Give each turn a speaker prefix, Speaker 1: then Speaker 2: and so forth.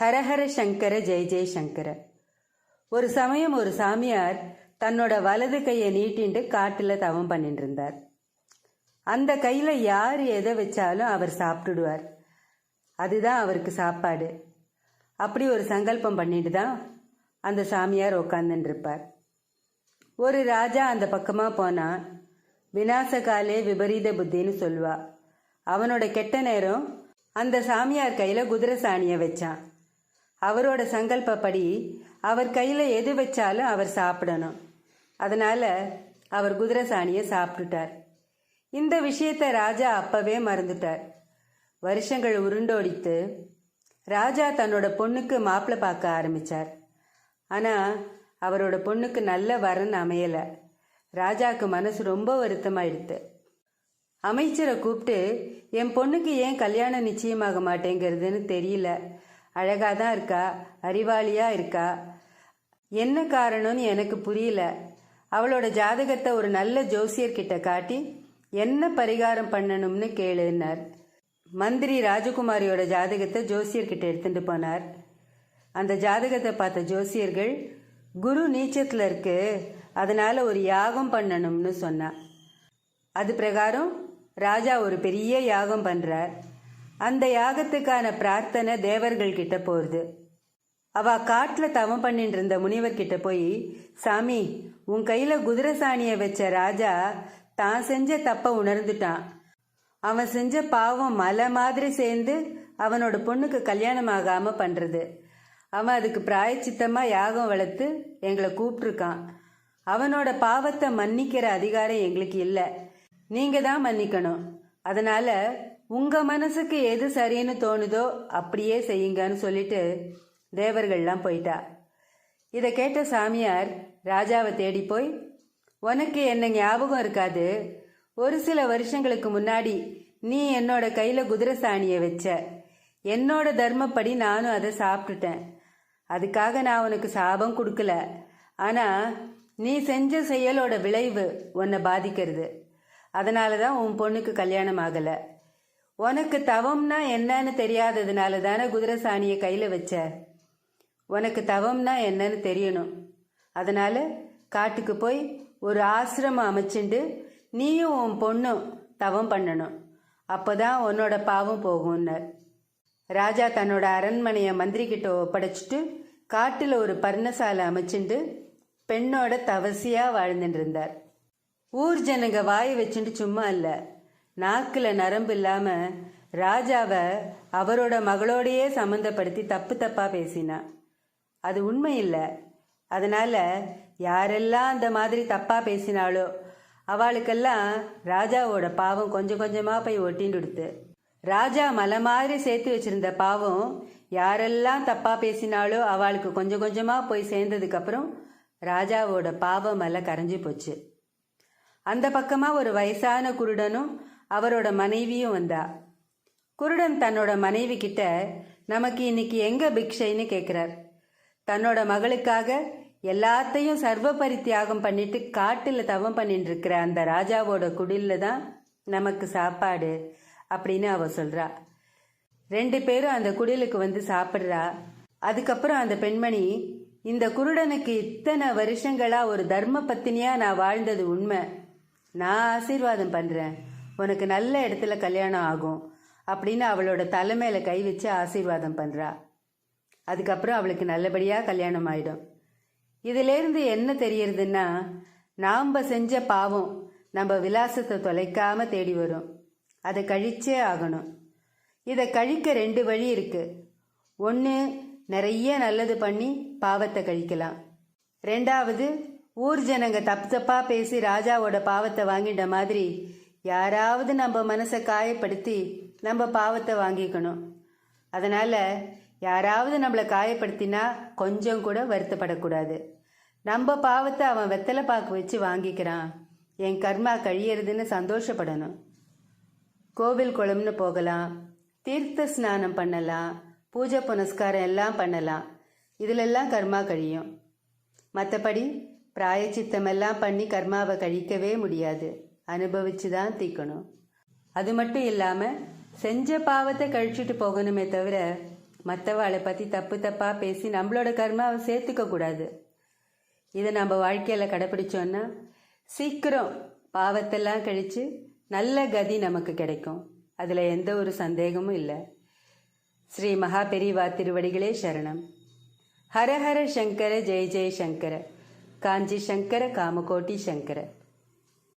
Speaker 1: ஹரஹர சங்கர ஜெய ஜெய சங்கர. ஒரு சமயம் ஒரு சாமியார் தன்னோட வலது கையை நீட்டிண்டு காட்டுல தவம் பண்ணிட்டு இருந்தார் அந்த கையில யார் எதை வச்சாலும் அவர் சாப்பிட்டுடுவார் அதுதான் அவருக்கு சாப்பாடு. அப்படி ஒரு சங்கல்பம் பண்ணிட்டு தான் அந்த சாமியார் உட்காந்துட்டு இருப்பார் ஒரு ராஜா அந்த பக்கமா போனா விநாசகாலே விபரீத புத்தின்னு சொல்லுவா. அவனோட கெட்ட நேரம் அந்த சாமியார் கையில குதிரை சாணியை வச்சான். அவரோட சங்கல்பப்படி அவர் கையில் எது வச்சாலும் அவர் சாப்பிடணும். அதனால அவர் குதிரை சாணியை சாப்பிட்டுட்டார். இந்த விஷயத்த ராஜா அப்பவே மறந்துட்டார். வருஷங்கள் உருண்டோடித்து ராஜா தன்னோட பொண்ணுக்கு மாப்பிள்ளை பார்க்க ஆரம்பிச்சார். ஆனால் அவரோட பொண்ணுக்கு நல்ல வரன் அமையலை. ராஜாக்கு மனசு ரொம்ப வருத்தமாயிடுத்து. அமைச்சரை கூப்பிட்டு என் பொண்ணுக்கு ஏன் கல்யாணம் நிச்சயமாக மாட்டேங்கிறதுன்னு தெரியல. அழகா தான் இருக்கா? அறிவாளியா இருக்கா? என்ன காரணம்னு எனக்கு புரியல. அவளோட ஜாதகத்தை ஒரு நல்ல ஜோசியர்கிட்ட காட்டி என்ன பரிகாரம் பண்ணணும்னு கேளுன்னார். மந்திரி ராஜகுமாரியோட ஜாதகத்தை ஜோசியர்கிட்ட எடுத்துட்டு போனார். அந்த ஜாதகத்தை பார்த்த ஜோசியர்கள் குரு நீச்சத்தில் இருக்கு. அதனால ஒரு யாகம் பண்ணணும்னு சொன்னா. அது பிரகாரம் ராஜா ஒரு பெரிய யாகம் பண்ணுறார் அந்த யாகத்துக்கான பிரார்த்தனை தேவர்கள் கிட்ட போகிறது அவ காட்டுல தவம் பண்ணிட்டு இருந்த முனிவர் கிட்ட போய் சாமி உன் கையில குதிரை சாணிய வச்ச ராஜா தான் செஞ்ச தப்ப உணர்ந்துட்டான். அவன் செஞ்ச பாவம் மலை மாதிரி சேர்ந்து அவனோட பொண்ணுக்கு கல்யாணம் ஆகாம பண்றது. அவன் அதுக்கு பிராயச்சித்தமா யாகம் வளர்த்து எங்களை கூப்பிட்டுருக்கான். அவனோட பாவத்தை மன்னிக்கிற அதிகாரம் எங்களுக்கு இல்லை. நீங்க தான் மன்னிக்கணும். அதனால உங்க மனசுக்கு எது சரின்னு தோணுதோ அப்படியே செய்யுங்கன்னு சொல்லிட்டு தேவர்கள்லாம் போயிட்டா. இதை கேட்ட சாமியார் ராஜாவை தேடி போய் உனக்கு என்ன ஞாபகம் இருக்காது? ஒரு சில வருஷங்களுக்கு முன்னாடி நீ என்னோட கையில குதிரை சாணியை வச்ச. என்னோட தர்மப்படி நானும் அதை சாப்பிட்டுட்டேன். அதுக்காக நான் உனக்கு சாபம் கொடுக்கல. ஆனா நீ செஞ்ச செயலோட விளைவு உன்னை பாதிக்கிறது. அதனால தான் உன் பொண்ணுக்கு கல்யாணம் ஆகலை. உனக்கு தவம்னா என்னன்னு தெரியாததுனால தானே குதிரை சாணியை கையில் வச்ச? உனக்கு தவம்னா என்னன்னு தெரியணும். அதனால் காட்டுக்கு போய் ஒரு ஆசிரமம் அமைச்சுண்டு நீயும் உன் பொண்ணும் தவம் பண்ணணும். அப்பதான் உன்னோட பாவம் போகும்னார். ராஜா தன்னோட அரண்மனையை மந்திரி கிட்ட ஒப்படைச்சிட்டு காட்டில் ஒரு பர்ணசாலை அமைச்சுண்டு பெண்ணோட தவசியாக வாழ்ந்துட்டு இருந்தார். ஊர் ஜனங்க வாயை வச்சுட்டு சும்மா இல்லை. நாக்குல நரம்பு இல்லாம ராஜாவை அவரோட மகளோடையே சம்மந்தப்படுத்தி தப்பு தப்பா பேசினா. அது உண்மை இல்லை. அதனால யாரெல்லாம் அந்த மாதிரி தப்பா பேசினாலோ அவளுக்கெல்லாம் ராஜாவோட பாவம் கொஞ்சம் கொஞ்சமா போய் ஒட்டிண்டுடுத்து ராஜா மலை மாதிரி சேர்த்து வச்சிருந்த பாவம் யாரெல்லாம் தப்பா பேசினாலோ அவளுக்கு கொஞ்சம் கொஞ்சமா போய் சேர்ந்ததுக்கு அப்புறம் ராஜாவோட பாவம் மலை கரைஞ்சு போச்சு. அந்த பக்கமா ஒரு வயசான குருடனும் அவரோட மனைவியும் வந்தா. குருடன் தன்னோட மனைவி கிட்ட நமக்கு இன்னைக்கு எங்க பிக்ஷைன்னு கேக்குறார். தன்னோட மகளுக்காக எல்லாத்தையும் சர்வ பரித்தியாகம் பண்ணிட்டு காட்டில் தவம் பண்ணிட்டு இருக்கிற அந்த ராஜாவோட குடில்ல தான் நமக்கு சாப்பாடு அப்படின்னு அவ சொல்றா. ரெண்டு பேரும் அந்த குடிலுக்கு வந்து சாப்பிட்றா. அதுக்கப்புறம் அந்த பெண்மணி இந்த குருடனுக்கு இத்தனை வருஷங்களா ஒரு தர்ம பத்தினியா நான் வாழ்ந்தது உண்மை. நான் ஆசீர்வாதம் பண்றேன். உனக்கு நல்ல இடத்துல கல்யாணம் ஆகும் அப்படின்னு அவளோட தலைமையில கை வச்சு ஆசீர்வாதம் பண்றா. அதுக்கப்புறம் அவளுக்கு நல்லபடியா கல்யாணம் ஆயிடும். இதிலேருந்து என்ன தெரியறதுன்னா நாம் செஞ்ச பாவம் நம்ம விலாசத்தை தொலைக்காம தேடி வரும். அதை கழிச்சே ஆகணும். இதை கழிக்க ரெண்டு வழி இருக்கு. ஒன்று நிறைய நல்லது பண்ணி பாவத்தை கழிக்கலாம். ரெண்டாவது ஊர் ஜனங்க தப்பு தப்பாக பேசி ராஜாவோட பாவத்தை வாங்கிட்ட மாதிரி யாராவது நம்ம மனசை காயப்படுத்தி நம்ம பாவத்தை வாங்கிக்கணும். அதனால் யாராவது நம்மளை காயப்படுத்தினா கொஞ்சம் கூட வருத்தப்படக்கூடாது. நம்ம பாவத்தை அவன் வெத்தலை பாக்கு வச்சு வாங்கிக்கிறான். என் கர்மா கழியறதுன்னு சந்தோஷப்படணும். கோவில் குளம்னு போகலாம். தீர்த்த ஸ்நானம் பண்ணலாம். பூஜை புனஸ்காரம் எல்லாம் பண்ணலாம். இதிலெல்லாம் கர்மா கழியும். மற்றபடி பிராயச்சித்தமெல்லாம் பண்ணி கர்மாவை கழிக்கவே முடியாது. அனுபவிச்சு தான் தீக்கணும். அது மட்டும் இல்லாமல் செஞ்ச பாவத்தை கழிச்சிட்டு போகணுமே தவிர மற்றவாளை பற்றி தப்பு தப்பாக பேசி நம்மளோட கர்மாவை சேர்த்துக்க கூடாது. இதை நம்ம வாழ்க்கையில் கடைப்பிடிச்சோன்னா சீக்கிரம் பாவத்தெல்லாம் கழித்து நல்ல கதி நமக்கு கிடைக்கும். அதில் எந்த ஒரு சந்தேகமும் இல்லை. ஸ்ரீ மகா பெரிவா திருவடிகளே சரணம். ஹர ஹர சங்கர ஜெய ஜெய சங்கர. காஞ்சி சங்கர காமகோட்டி சங்கர.